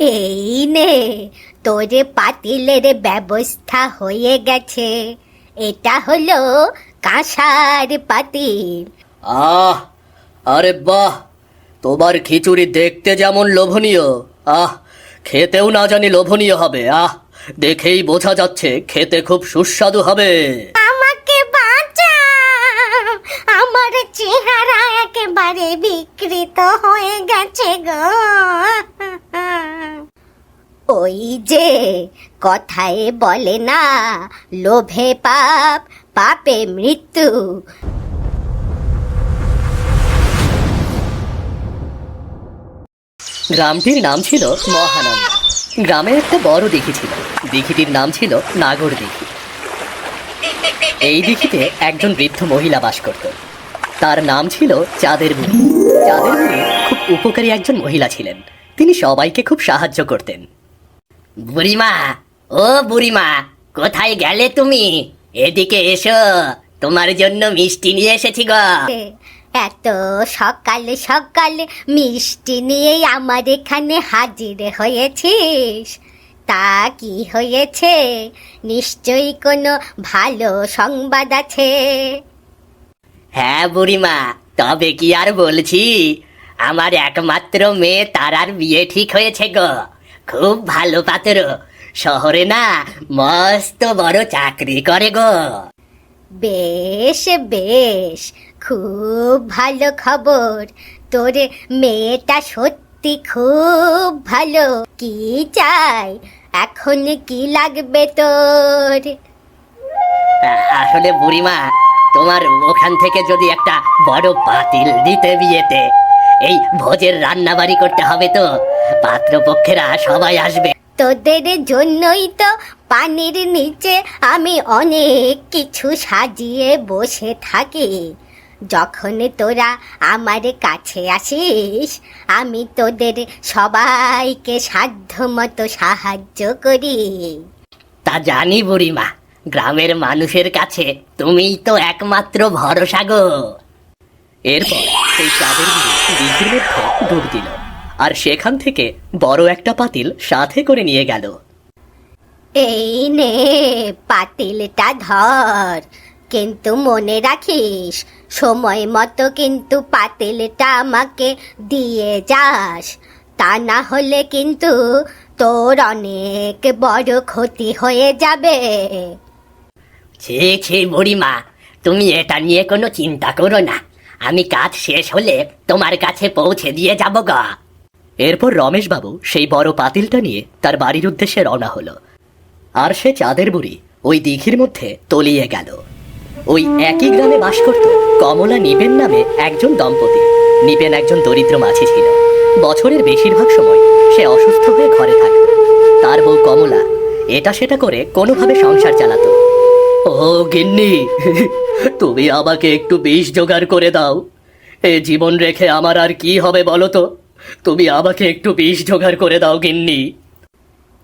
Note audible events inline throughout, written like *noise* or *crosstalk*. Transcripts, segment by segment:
এই নে তোরে পাতিলের ব্যবস্থা হয়ে গেছে। এটা হলো কাঁসার পাতিল আহ আরে বাহ তোমার খিচুড়ি দেখতে যেমন লোভনীয়। আহ খেতেও না জানি লোভনীয় হবে। আহ দেখেই বোঝা যাচ্ছে খেতে খুব সুস্বাদু হবে। আমাকে বাঁচা আমার চেহারা একেবারে বিকৃত হয়ে গেছে গো। ওই যে কথায় বলে না, লোভে পাপ, পাপে মৃত্যু। গ্রামটির নাম ছিল মহানন্দ। গ্রামে একটা বড় দিঘি ছিল। দিঘিটির নাম ছিল নাগর দিঘি। এই দিঘিতে একজন বৃদ্ধ মহিলা বাস করত। তার নাম ছিল চাঁদের বুড়ি চাঁদের বুড়ি খুব উপকারী একজন মহিলা ছিলেন। তিনি সবাইকে খুব সাহায্য করতেন। বুড়িমা ও বুড়িমা কোথায় গেলে তুমি? এদিকে এসো তোমার জন্য মিষ্টি নিয়ে এসেছি গো। এত সকালে সকালে মিষ্টি নিয়েই আমার এখানে হাজির হয়েছিস। তা কি হয়েছে? নিশ্চয়ই কোনো ভালো সংবাদ আছে। হ্যাঁ বুড়িমা তবে কি আর বলছি? আমার একমাত্র মেয়ে তারার বিয়ে ঠিক হয়েছে গো। খুব ভালো পাতের শহরে না মস্ত বড় চাকরি করে গো। বেশ বেশ খুব ভালো খবর। তোর মেয়েটা সত্যি খুব ভালো। কি চাই? এখন কি লাগবে তোর? আসলে বুড়িমা তোমার ওখান থেকে যদি একটা বড় পাতিল দিতে বিয়েতে এই ভোজের রান্না বাড়ি করতে হবে তো। পাত্রপক্ষেরা সবাই আসবে। তোদের জন্যই তো পানির নিচে আমি অনেক কিছু সাজিয়ে বসে থাকি। যখন তোরা আমার কাছে আসিস আমি তোদের সবাইকে সাধ্য মতো সাহায্য করি। তা জানি বুড়িমা গ্রামের মানুষের কাছে তুমিই তো একমাত্র ভরসা গো। এরপর সেই চাঁদের বুড়ি দিঘির মধ্যে ডুব দিল। আর সেখান থেকে বড় একটা পাতিল সাথে করে নিয়ে গেল। এই নে পাতিলটা ধর। কিন্তু মনে রাখিস সময় মতো কিন্তু পাতিলটা আমাকে দিয়ে যাস। তা না হলে কিন্তু তোর অনেক বড় ক্ষতি হয়ে যাবে। ছি ছি বুড়িমা তুমি এটা নিয়ে কোনো চিন্তা করো না। আমি কাজ শেষ হলে তোমার কাছে পৌঁছে দিয়ে যাব গা। এরপর রমেশবাবু সেই বড় পাতিলটা নিয়ে তার বাড়ির উদ্দেশ্যে রওনা হলো। আর সে চাঁদের বুড়ি ওই দিঘির মধ্যে তলিয়ে গেল। ওই একই গ্রামে বাস করত কমলা নিবেন নামে একজন দম্পতি। নিবেন একজন দরিদ্র মাঝি ছিল। বছরের বেশিরভাগ সময় সে অসুস্থ হয়ে ঘরে থাকত। তার বউ কমলা এটা সেটা করে কোনোভাবে সংসার চালাতো। ও গিন্নি তুমি আমাকে একটু বিষ জোগাড় করে দাও। এ জীবন রেখে আমার আর কি হবে বলো তো? তুমি আমাকে একটু বিষ জোগাড় করে দাও গিন্নি।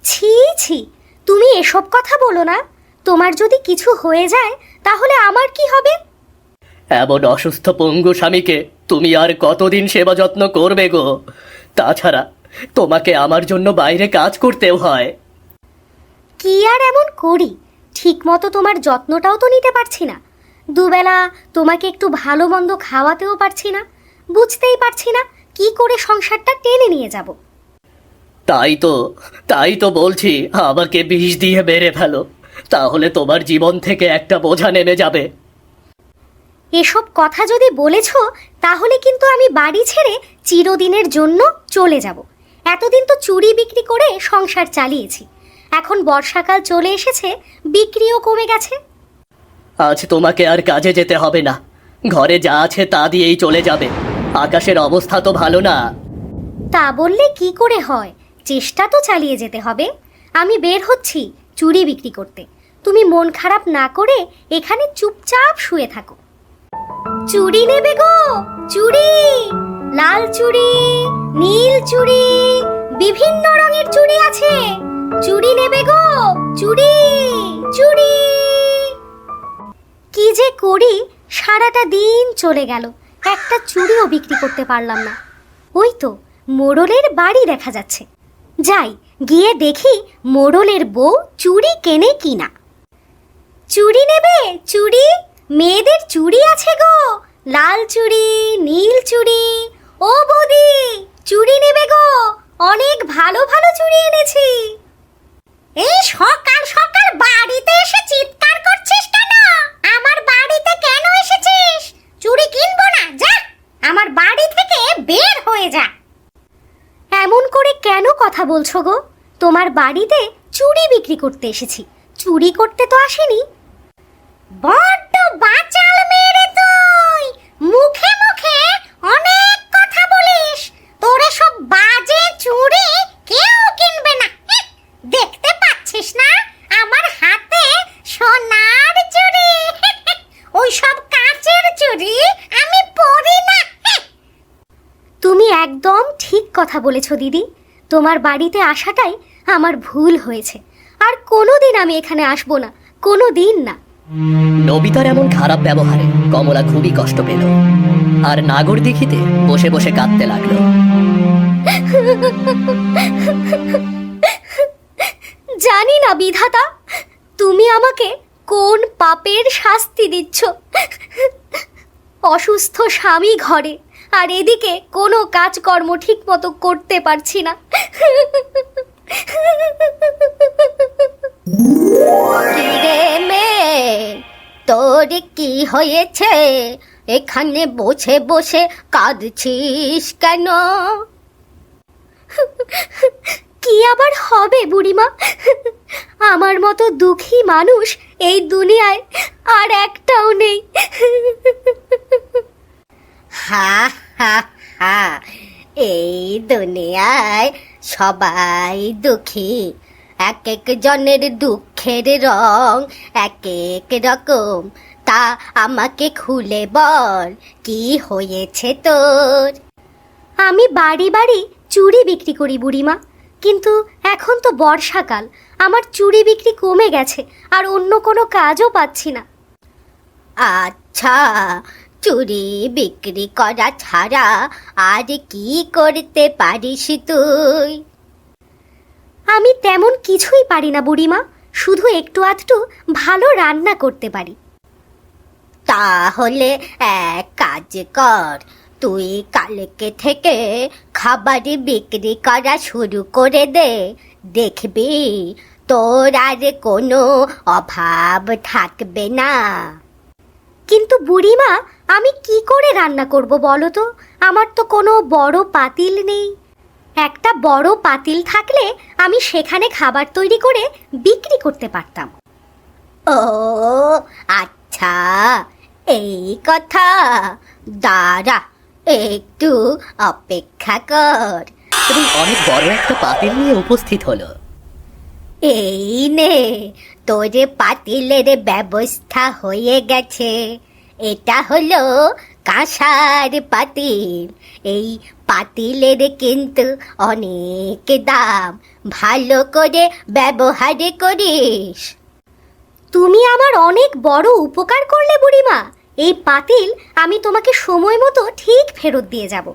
ছি ছি তুমি এসব কথা বলো না। তোমার যদি কিছু হয়ে যায় তাহলে আমার কি হবে? এমন অসুস্থ পঙ্গু স্বামীকে তুমি আর কতদিন সেবা যত্ন করবে গো? তাছাড়া তোমাকে আমার জন্য বাইরে কাজ করতেও হয়। কি আর এমন করি? ঠিক মতো তোমার যত্নটাও তো নিতে পারছি না। দুবেলা তোমাকে একটু ভালো মন্দ খাওয়াতেও পারছি না। বুঝতেই পারছি না কি করে সংসারটা টেনে নিয়ে যাব। তাই তো তাই তো বলছি আমাকে বিষ দিয়ে বেড়ে ফেলো। তাহলে তোমার জীবন থেকে একটা বোঝা নেমে যাবে। এসব কথা যদি বলেছ তাহলে কিন্তু আমি বাড়ি ছেড়ে চিরদিনের জন্য চলে যাব। এতদিন তো চুরি বিক্রি করে সংসার চালিয়েছি। এখন বর্ষাকাল চলে এসেছে বিক্রিও কমে গেছে। আজ তোমাকে আর কাজে যেতে হবে না। ঘরে যা আছে তা দিয়েই চলে যাবে। আকাশের অবস্থা তো ভালো না। তা বললে কি করে হয়? চেষ্টা তো চালিয়ে যেতে হবে। আমি বের হচ্ছি চুড়ি বিক্রি করতে। তুমি মন খারাপ না করে এখানে চুপচাপ শুয়ে থাকো। চুড়ি নেবে গো! চুড়ি লাল চুড়ি নীল চুড়ি বিভিন্ন রঙের চুড়ি আছে। চুড়ি নেবে গো, চুড়ি চুড়ি। কি যে করি, সারাটা দিন চলে গেল, একটা চুড়িও বিক্রি করতে পারলাম না। ওই তো, মোড়লের বাড়ি দেখা যাচ্ছে। যাই, গিয়ে দেখি মোড়লের বউ চুড়ি কেনে কিনা। চুড়ি নেবে, চুড়ি? মেয়েদের চুড়ি আছে গো, লাল চুড়ি, নীল চুড়ি। ও বৌদি, চুড়ি নেবে গো, অনেক ভালো ভালো চুড়ি এনেছি। এই সকাল সকাল বাড়িতে এসে চিৎকার করছিস কেন? আমার বাড়িতে কেন এসেছিস? চুড়ি কিনবো না, যা। আমার বাড়ি থেকে বের হয়ে যা। এমন করে কেন কথা বলছো গো? তোমার বাড়িতে চুড়ি বিক্রি করতে এসেছি। চুরি করতে তো আসেনি। বড্ড বাচাল মেরে তুই! মুখে মুখে অনেক কথা বলিস। তোরে সব বাজে চুড়ি কেউ কিনবে না হিক, দেখতে পাচ্ছিস না আমার হাতে সোনার চুড়ি। *laughs* ওই সব কাচের চুড়ি আমি পরি না। *laughs* তুমি একদম ঠিক কথা বলেছ দিদি। তোমার বাড়িতে আসাটাই আমার ভুল হয়েছে। আর কোনোদিন আমি এখানে আসব না কোনো দিন না। নবিতার এমন খারাপ ব্যবহারে কমলা খুবই কষ্ট পেল। আর নাগর দেখিতে বসে বসে কাঁদতে লাগল। *laughs* জানি না বিধাতা তুমি আমাকে কোন পাপের শাস্তি দিচ্ছ? অসুস্থ স্বামী ঘরে, আর এদিকে কোনো কাজকর্ম ঠিক মতো করতে পারছি না। তোর কি হয়েছে? এখানে বসে বসে কাঁদছিস কেন? কি আবার হবে বুড়িমা? আমার মতো দুঃখী মানুষ এই দুনিয়ায় আর একটাও নেই। হা হা হা এই দুনিয়ায় সবাই দুঃখী। এক এক জনের দুঃখের রং এক এক রকম। তা আমাকে খুলে বল কি হয়েছে তোর? আমি বাড়ি বাড়ি চুড়ি বিক্রি করি বুড়িমা। কিন্তু এখন তো বর্ষাকাল। আমার চুড়ি বিক্রি কমে গেছে আর অন্য কোনো কাজও পাচ্ছি না। আচ্ছা চুরি বিক্রি করা ছাড়া আর কি করতে পারিস তুই? আমি তেমন কিছুই পারি না বুড়িমা শুধু একটু আধটু ভালো রান্না করতে পারি। তাহলে এক কাজ কর তুই কালকে থেকে খাবার বিক্রি করা শুরু করে দে। দেখবি তোর আর কোনো অভাব থাকবে না। কিন্তু বুড়িমা, আমি কি করে রান্না করব বলো তো? আমার তো কোনো বড় পাতিল নেই। একটা বড় পাতিল থাকলে আমি সেখানে খাবার তৈরি করে বিক্রি করতে পারতাম। ও আচ্ছা এই কথা। দাঁড়া একটু অপেক্ষা কর। এবং অনেক বড় একটা পাতিল নিয়ে উপস্থিত হলো। এই নে তোরে পাতিলের ব্যবস্থা হয়ে গেছে। এটা হলো কাঁসার পাতিল। এই পাতিলের কিন্তু অনেক দাম। ভালো করে ব্যবহার করিস। তুমি আমার অনেক বড় উপকার করলে বুড়িমা। এই পাতিল আমি তোমাকে সময় মতো ঠিক ফেরত দিয়ে যাব।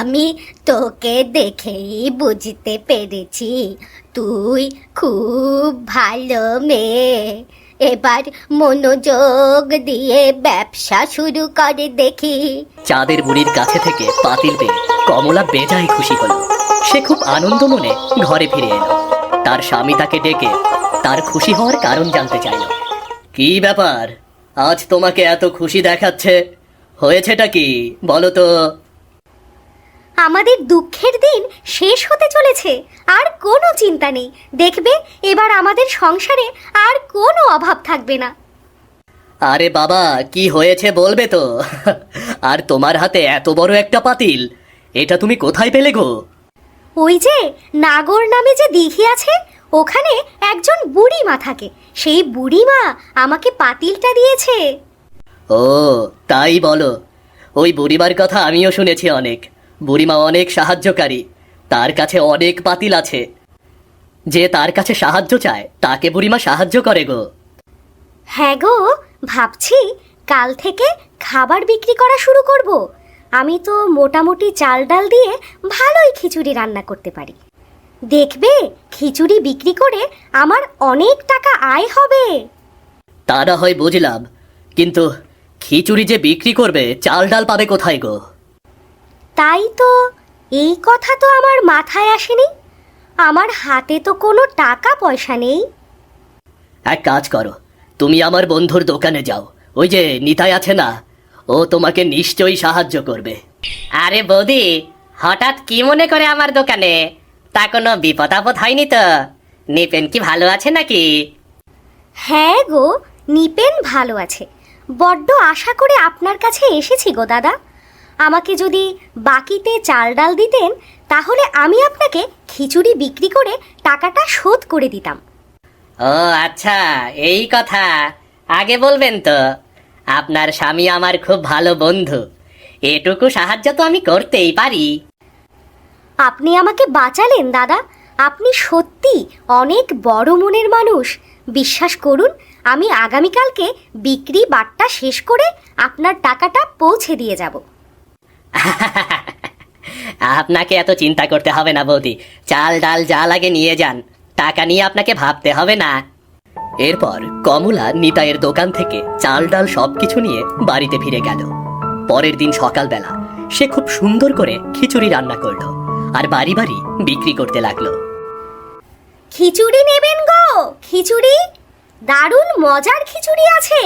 আমি তোকে দেখেই বুঝতে পেরেছি, তুই খুব ভালো মেয়ে। এবার মনোযোগ দিয়ে ব্যবসা শুরু করে দেখি। চাঁদের বুড়ির কাছে থেকে পাতিল পেয়ে কমলা বেজায় খুশি হলো। সে খুব আনন্দ মনে ঘরে ফিরে এলো। তার স্বামী তাকে ডেকে তার খুশি হওয়ার কারণ জানতে চাইল। কি ব্যাপার? আজ তোমাকে এত খুশি দেখাচ্ছে। হয়েছেটা কি বলো তো? আমাদের দুঃখের দিন শেষ হতে চলেছে আর কোনো চিন্তা নেই। দেখবে এবার আমাদের সংসারে আর কোনো অভাব থাকবে না। আরে বাবা কি হয়েছে বলবে তো? *laughs* আর তোমার হাতে এত বড় একটা পাতিল এটা তুমি কোথায় পেলে গো? ওই যে নাগর নামে যে দিঘি আছে ওখানে একজন বুড়িমা থাকে। সেই বুড়িমা আমাকে পাতিলটা দিয়েছে। ও তাই বলো। ওই বুড়িমার কথা আমিও শুনেছি অনেক। বুড়িমা অনেক সাহায্যকারী। তার কাছে অনেক পাতিল আছে। যে তার কাছে সাহায্য চায় তাকে বুড়িমা সাহায্য করে গো। হ্যাঁ গো ভাবছি কাল থেকে খাবার বিক্রি করা শুরু করব। আমি তো মোটামুটি চাল ডাল দিয়ে ভালোই খিচুড়ি রান্না করতে পারি। দেখবে খিচুড়ি বিক্রি করে আমার অনেক টাকা আয় হবে। তা না হয় বুঝলাম কিন্তু খিচুড়ি যে বিক্রি করবে চাল ডাল পাবে কোথায় গো? তাই তো এই কথা তো আমার মাথায় আসেনি। আমার হাতে তো কোনো টাকা পয়সা নেই। এক কাজ করো তুমি আমার বন্ধুর দোকানে যাও ওই যে নিতাই আছে না ও তোমাকে নিশ্চয়ই সাহায্য করবে। আরে বৌদি হঠাৎ কি মনে করে আমার দোকানে? তা কোনো বিপদ আপদ হয়নি তো? নিপেন কি ভালো আছে নাকি? হ্যাঁ গো নিপেন ভালো আছে। বড্ড আশা করে আপনার কাছে এসেছি গো দাদা। আমাকে যদি বাকিতে চাল ডাল দিতেন তাহলে আমি আপনাকে খিচুড়ি বিক্রি করে টাকাটা শোধ করে দিতাম। ও আচ্ছা এই কথা। আগে বলবেন তো আপনার স্বামী আমার খুব ভালো বন্ধু। এটুকু সাহায্য তো আমি করতেই পারি। আপনি আমাকে বাঁচালেন, দাদা। আপনি সত্যি অনেক বড় মনের মানুষ। বিশ্বাস করুন, আমি আগামীকালকে বিক্রি বাট্টা শেষ করে আপনার টাকাটা পৌঁছে দিয়ে যাব। আপনাকে এত চিন্তা করতে হবে না, বৌদি। চাল, ডাল যা লাগে নিয়ে যান। টাকা নিয়ে আপনাকে ভাবতে হবে না। এরপর কমলা নিতাইয়ের দোকান থেকে চাল, ডাল সবকিছু নিয়ে বাড়িতে ফিরে গেল। পরের দিন সকালবেলা সে খুব সুন্দর করে খিচুড়ি রান্না করল। আর বাড়ি বাড়ি বিক্রি করতে লাগল। খিচুড়ি নেবেন গো খিচুড়ি? দারুণ মজার খিচুড়ি আছে।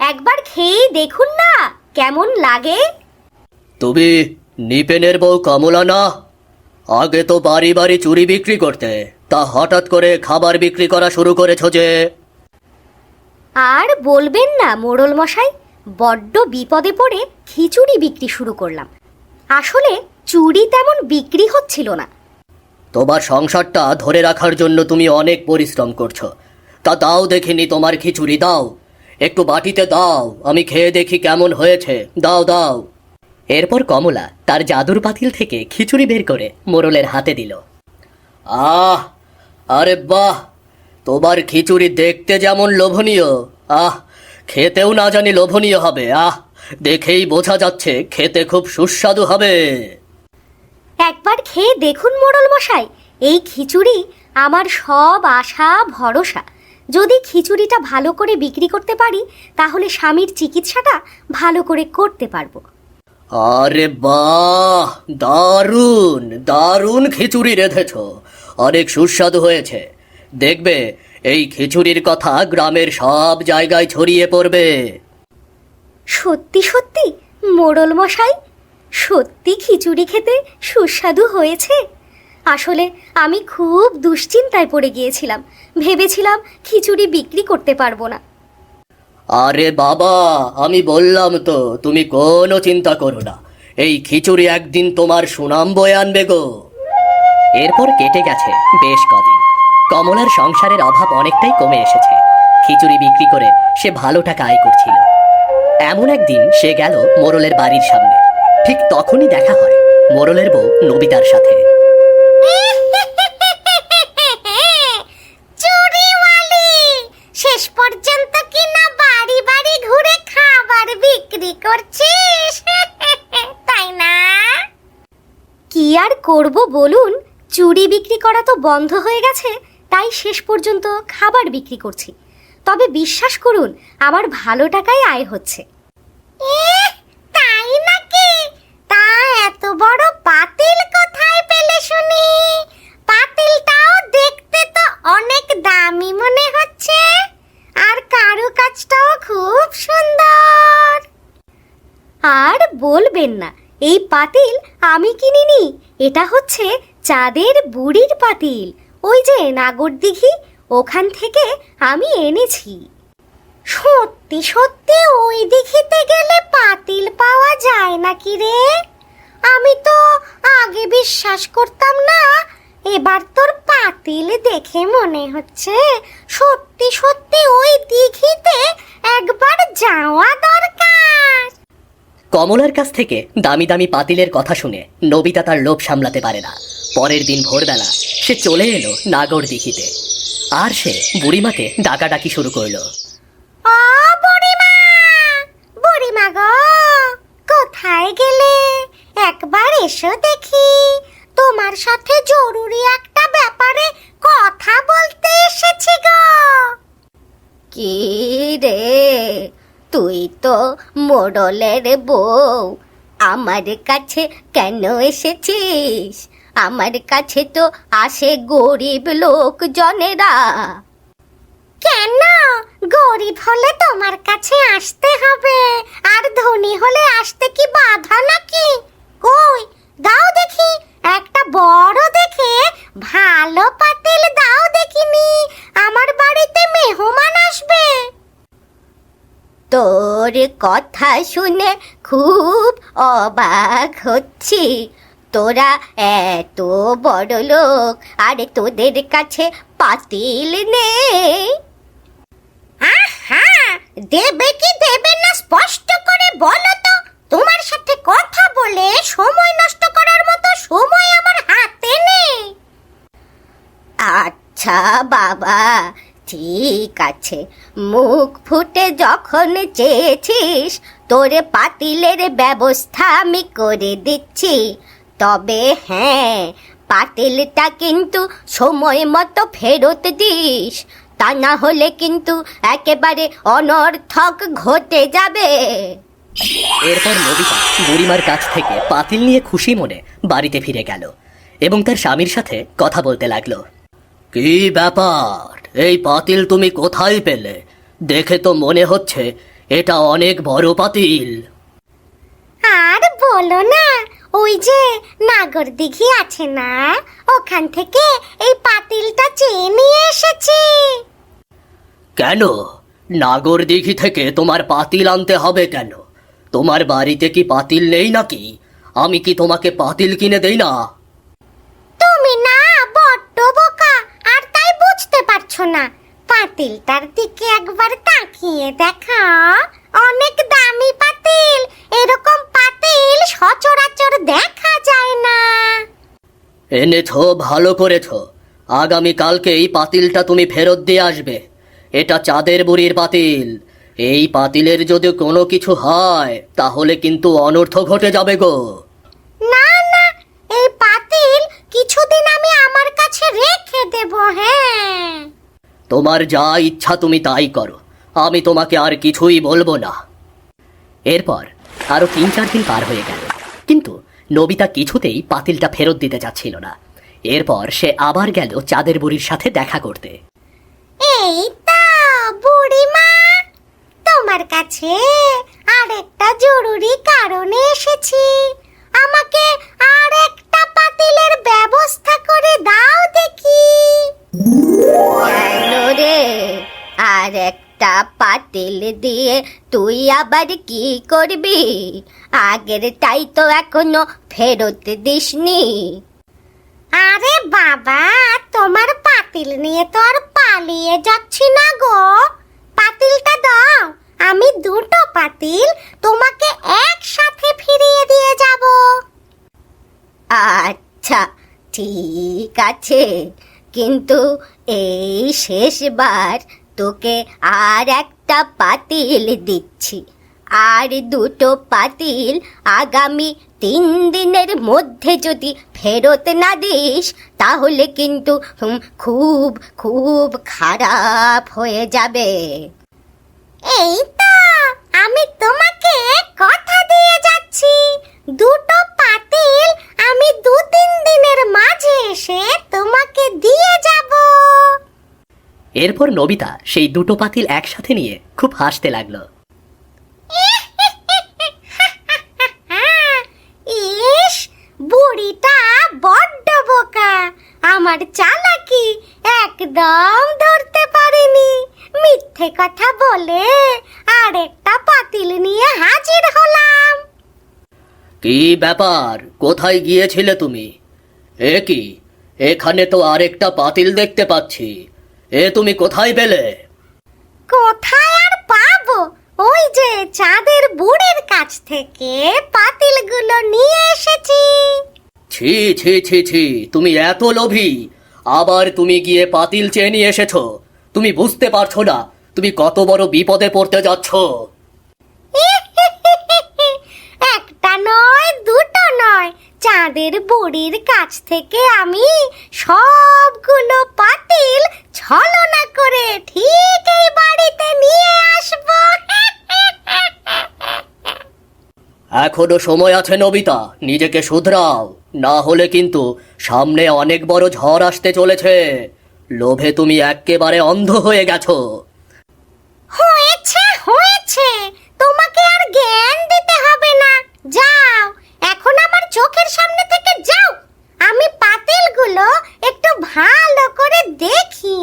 একবার খেয়ে দেখুন না কেমন লাগে। তুমি নিপেনের বউ কমলা না? আগে তো বাড়ি বাড়ি চুরি বিক্রি করতে তা হঠাৎ করে খাবার বিক্রি করা শুরু করেছ যে। আর বলবেন না মোড়ল মশাই বড্ড বিপদে পড়ে খিচুড়ি বিক্রি শুরু করলাম। আসলে চুড়ি তেমন বিক্রি হচ্ছিল না। তোমার সংসারটা ধরে রাখার জন্য তুমি অনেক পরিশ্রম করছ। তা দাও দেখিনি তোমার খিচুড়ি, দাও। একটু বাটিতে দাও, আমি খেয়ে দেখি কেমন হয়েছে। দাও দাও। এরপর কমলা তার জাদুর পাতিল থেকে খিচুড়ি বের করে মোরলের হাতে দিল। আহ, আরে বাহ, তোমার খিচুড়ি দেখতে যেমন লোভনীয়। আহ, খেতেও না জানি লোভনীয় হবে। আহ, দেখেই বোঝা যাচ্ছে খেতে খুব সুস্বাদু হবে। একবার খেয়ে দেখুন মোড়ল মশাই এই খিচুড়ি আমার সব আশা ভরসা। যদি খিচুড়িটা ভালো করে বিক্রি করতে পারি তাহলে স্বামীর চিকিৎসাটা ভালো করে করতে পারব। আরে বাহ দারুণ দারুণ খিচুড়ি রেঁধেছ। অনেক সুস্বাদু হয়েছে। দেখবে এই খিচুড়ির কথা গ্রামের সব জায়গায় ছড়িয়ে পড়বে। সত্যি সত্যি মোড়ল মশাই সত্যি খিচুড়ি খেতে সুস্বাদু হয়েছে? আসলে আমি খুব দুশ্চিন্তায় পড়ে গিয়েছিলাম। ভেবেছিলাম খিচুড়ি বিক্রি করতে পারব না। আরে বাবা, আমি বললাম তো, তুমি কোনো চিন্তা করো না। এই খিচুড়ি একদিন তোমার সুনাম বয়ে আনবে গো। এরপর কেটে গেছে বেশ কদিন। কমলার সংসারের অভাব অনেকটাই কমে এসেছে। খিচুড়ি বিক্রি করে সে ভালো টাকা আয় করছিল। এমন একদিন সে গেল মোরলের বাড়ির সামনে। ঠিক তখনই দেখা হয় মোরলের বউ নবিতার সাথে। *laughs* শেষ পর্যন্ত কি না বাড়ি বাড়ি ঘুরে খাবার বিক্রি করছিস? *laughs* তাই না? কি আর করব বলুন? চুরি বিক্রি করা তো বন্ধ হয়ে গেছে, তাই শেষ পর্যন্ত খাবার বিক্রি করছি। তবে বিশ্বাস করুন, আমার ভালো টাকায় আয় হচ্ছে তাই নাকি তা এত বড় পাতিল কোথায় পেলে শুনি পাতিলটাও দেখতে তো অনেক দামি মনে হচ্ছে আর কারুকাজটাও খুব সুন্দর আর বলবেন না এই পাতিল আমি কিনিনি। এটা হচ্ছে চাঁদের বুড়ির পাতিল। ওই যে নাগরদিঘি ওখান থেকে আমি এনেছি। সত্যি সত্যি, ওই দিঘিতে গেলে পাতিল পাওয়া যায় নাকি রে? আমি তো আগে বিশ্বাস করতাম না। এবার তোর পাতিল দেখে মনে হচ্ছে। সত্যি সত্যি, ওই দিঘিতে একবার যাওয়া দরকার। কমলার কাছ থেকে দামি দামি পাতিলের কথা শুনে নবিতা তার লোভ সামলাতে পারে না। পরের দিন ভোরবেলা সে চলে এলো নাগর দিঘিতে। আর সে বুড়িমাকে ডাকাডাকি শুরু করল। ও বুড়িমা! বুড়িমা কোথায় গেলে? একবার এসো দেখি। তোমার সাথে জরুরি একটা ব্যাপারে কথা বলতে এসেছি গো। কি রে? তুই তো মোড়লের বউ। আমার কাছে কেন এসেছিস? আমার কাছে তো আসে গরিব লোকজনেরা। কেন? গরিব হলে তোমার কাছে আসতে হবে। আর ধনী হলে আসতে কি বাধা নাকি? কই, দাও দেখি। একটা বড় দেখে ভালো পাতিল দাও দেখিনি। আমার বাড়িতে মেহমান আসবে। তোর কথা শুনে খুব অবাক হচ্ছি। তোরা এত বড় লোক আরে তোদের কাছে পাতিল নেই। আহা! দেবে কি দেবে না স্পষ্ট করে বলো তো। তোমার সাথে কথা বলে সময় নষ্ট করার মতো সময় আমার হাতে নেই। আচ্ছা বাবা। ঠিক আছে। মুখ ফুটে যখন চেয়েছিস তোরে পাতিলের ব্যবস্থা আমি করে দিচ্ছি। তবে হ্যাঁ পাতিলটা কিন্তু সময় মতো ফেরত দিস। তা না হলে কিন্তু একেবারে অনর্থক ঘটে যাবে। এরপর নবিতা বুড়িমার কাছ থেকে পাতিল নিয়ে খুশি মনে বাড়িতে ফিরে গেল এবং তার স্বামীর সাথে কথা বলতে লাগল। কি ব্যাপার? এই পাতিল তুমি কোথায় পেলে? দেখে তো মনে হচ্ছে এটা অনেক বড় পাতিল। আর বলো না ওই যে নাগর দিঘি আছে না? ওখান থেকে এই পাতিলটা চেয়ে নিয়ে এসেছি। কেন? নাগর দিঘি থেকে তোমার পাতিল আনতে হবে কেন? তোমার বাড়িতে কি পাতিল নেই নাকি? আমি কি তোমাকে পাতিল কিনে দেই না? তুমি না বড্ড বোকা। পারছ না। পাতিলটার দিকে একবার তাকিয়ে দেখা। অনেক দামি পাতিল। এরকম পাতিল সচরাচর দেখা যায় না। এনেছ ভালো করেছ আগামী কালকে এই পাতিলটা তুমি ফেরত দিয়ে আসবে। এটা চাঁদের বুড়ির পাতিল। এই পাতিলের যদি কোনো কিছু হয়, তাহলে কিন্তু অনর্থ ঘটে যাবে গো না না এই পাতিল কিছুদিন আমি আমার কাছে রেখে দেব হ্যাঁ তোমার যা ইচ্ছা তুমি তাই করো। আমি তোমাকে আর কিছুই বলব না। এরপর আরও তিন চার দিন পার হয়ে গেল। কিন্তু নবিতা কিছুতেই পাতিলটা ফেরত দিতে চাচ্ছিল না। এরপর সে আবার গেল চাঁদের বুড়ির সাথে দেখা করতে। এই তো, বুড়িমা! তোমার কাছে আরেকটা জরুরি কারণে এসেছি। আমাকে আর একটা পাতিলের ব্যবস্থা করে দাও দেখি। রে? আর একটা পাতিল দিয়ে তুই আবার কি করবি? আগেরটাই তো এখনও ফেরত দিসনি। আরে বাবা তোমার পাতিল নিয়ে তো আর পালিয়ে যাচ্ছি না গো। পাতিলটা দাও আমি দুটো পাতিল তোমাকে একসাথে ফিরিয়ে দিয়ে যাব। আচ্ছা ঠিক আছে। কিন্তু এই শেষবার তোকে আর একটা পাতিল দিচ্ছি। আর দুটো পাতিল আগামী তিন দিনের মধ্যে যদি ফেরত না দিস, তাহলে কিন্তু খুব খুব খারাপ হয়ে যাবে। এই তো, আমি তোমাকে কথা দিয়ে যাচ্ছি। দুটো পাতিল আমি দু তিন দিনের এরপর নবিতা সেই দুটো পাতিল একসাথে নিয়ে খুব হাসতে লাগল। ইস বুড়িটা বড্ড বোকা। আমার চালাকি একদম ধরতে পারেনি। মিথ্যে কথা বলে আরেকটা পাতিল নিয়ে হাজির হলাম। কি ব্যাপার? কোথায় গিয়েছিলে তুমি? এ কি? এখানে তো আরেকটা পাতিল দেখতে পাচ্ছি। এ তুমি কোথায় পেলে? কোথায় আর পাবো? ওই যে চাঁদের বুড়ির কাছ থেকে পাতিলগুলো নিয়ে এসেছি। ছি ছি ছি ছি তুমি এত লোভী। আবার তুমি গিয়ে পাতিল চেয়ে নিয়ে এসেছ। তুমি বুঝতে পারছ না তুমি কত বড় বিপদে পড়তে যাচ্ছ। চাঁদের বুড়ির কাছ থেকে আমি সবগুলো পাতিল ছলনা করে ঠিক এই বাড়িতে নিয়ে আসব। এখনও সময় আছে নবিতা নিজেকে শুধরাও। না হলে কিন্তু সামনে অনেক বড় ঝড় আসতে চলেছে। লোভে তুমি একেবারে অন্ধ হয়ে গেছো। হয়েছে হয়েছে। তোমাকে আর জ্ঞান দিতে হবে না। যাও এখন আমার চোখের সামনে থেকে যাও। আমি পাতিলগুলো একটু ভালো করে দেখি।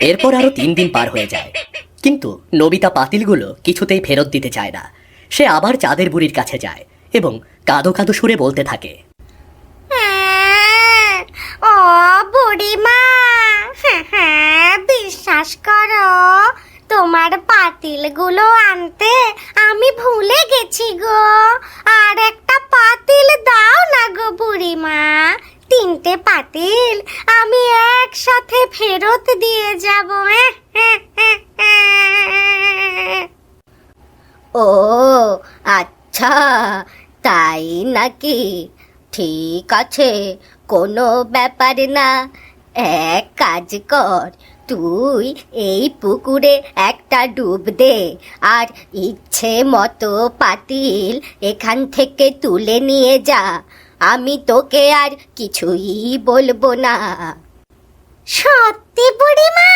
এরপর আরও তিন দিন পার হয়ে যায়। কিন্তু নবিতা পাতিলগুলো কিছুতেই ফেরত দিতে চায় না। সে আবার চাঁদের বুড়ির কাছে যায় এবং কাদো কাদো সুরে বলতে থাকে। হ্যাঁ, ও বুড়িমা হ্যাঁ, হ্যাঁ, বিশ্বাস করো তোমার পাতিলগুলো আনতে আমি ভুলে গেছি গো। আর একটা পাতিল দাও না গো বুড়িমা। তিনটে পাতিল আমি একসাথে ফেরত দিয়ে যাব। ও আচ্ছা তাই নাকি? ঠিক আছে, কোনো ব্যাপার না। এক কাজ কর তুই এই পুকুরে একটা ডুব দে আর ইচ্ছে মতো পাতিল এখান থেকে তুলে নিয়ে যা। আমি তোকে আর কিছুই বলব না। সত্যি বুড়িমা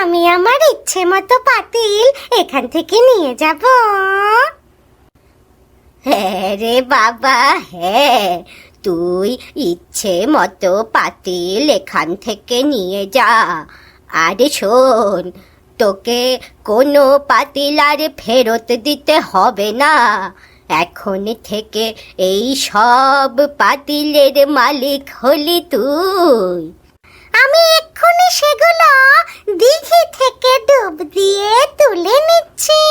আমি আমার ইচ্ছে মতো পাতিল এখান থেকে নিয়ে যাব। হ্যাঁ রে বাবা হ্যাঁ। তুই ইচ্ছে মতো পাতিল এখান থেকে নিয়ে যা। আরে শোন তোকে কোনো পাতিল আর ফেরত দিতে হবে না। এখন থেকে এই সব পাতিলের মালিক হলি তুই। আমি এক্ষুনি সেগুলো দিঘি থেকে ডুব দিয়ে তুলে নিচ্ছি।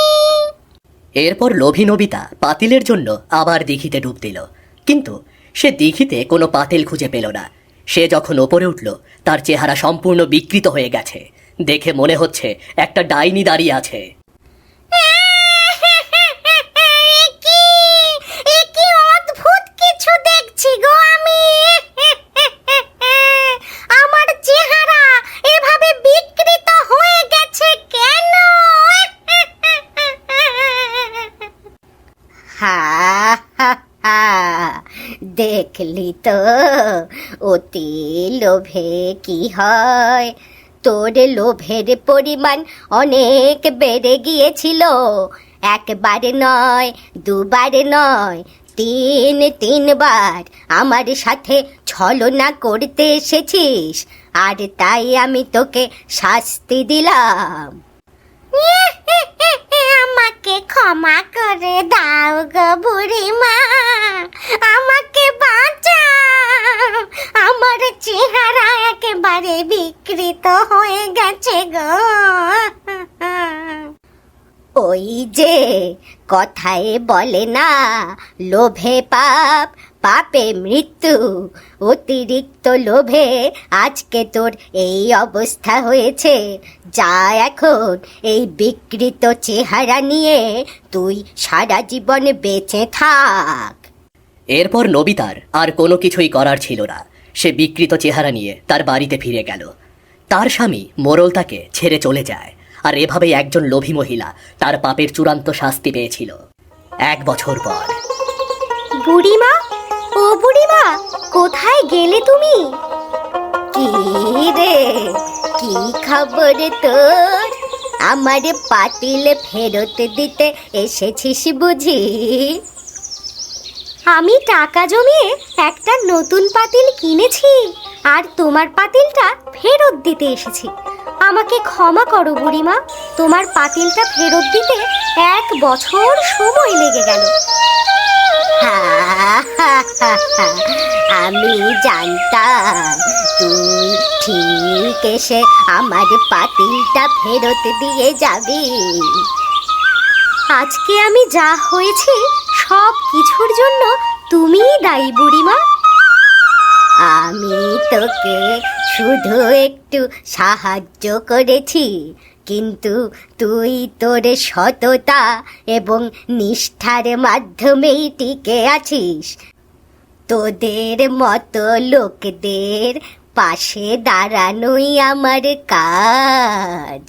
এরপর লোভী নবিতা পাতিলের জন্য আবার দিঘিতে ডুব দিল। কিন্তু সে দিঘিতে কোনো পাতিল খুঁজে পেল না। সে যখন ওপরে উঠল, তার চেহারা সম্পূর্ণ বিকৃত হয়ে গেছে। দেখে মনে হচ্ছে একটা ডাইনি দাঁড়িয়ে আছে। দেখলি তো, অতি লোভে কি হয়? তোর লোভের পরিমাণ অনেক বেড়ে গিয়েছিল। একবার নয়, দুবার নয়, তিন, তিনবার আমার সাথে ছলনা করতে এসেছিস, আর তাই আমি তোকে শাস্তি দিলাম। আমাকে ক্ষমা করে দাও গো বুড়িমা। আমাকে বাঁচাও। আমার চেহারা একেবারে বিকৃত হয়ে গেছে গো। ওই যে কথায় বলে না, লোভে পাপ পাপে মৃত্যু। অতিরিক্ত লোভে আজকে তোর এই অবস্থা হয়েছে। যা এখন এই বিকৃত চেহারা নিয়ে তুই সারা জীবন বেঁচে থাক। এরপর নবিতার আর কোনো কিছুই করার ছিল না। সে বিকৃত চেহারা নিয়ে তার বাড়িতে ফিরে গেল। তার স্বামী মোরল তাকে ছেড়ে চলে যায় আর এভাবেই একজন লোভী মহিলা তার পাপের চূড়ান্ত শাস্তি পেয়েছিল। এক বছর পর। বুড়িমা ও বুড়িমা, কোথায় গেলে তুমি? কি রে, কি খবর তোর? আমার পাতিলে ফেরত দিতে এসেছিস বুঝি? আমি টাকা জমিয়ে একটা নতুন পাতিল কিনেছি আর তোমার পাতিলটা ফেরত দিতে এসেছি। আমাকে ক্ষমা করো বুড়িমা তোমার পাতিলটা ফেরত দিতে এক বছর সময় লেগে গেল। আমি জানতাম তুই ঠিক এসে আমার পাতিলটা ফেরত দিয়ে যাবি। আজকে আমি যা হয়েছি সব কিছুর জন্য তুমিই দায়ী, বুড়িমা। আমি তোকে শুধু একটু সাহায্য করেছি, কিন্তু তুই তোর সততা এবং নিষ্ঠার মাধ্যমেই টিকে আছিস। তোদের মতো লোকদের পাশে দাঁড়ানোই আমার কাজ।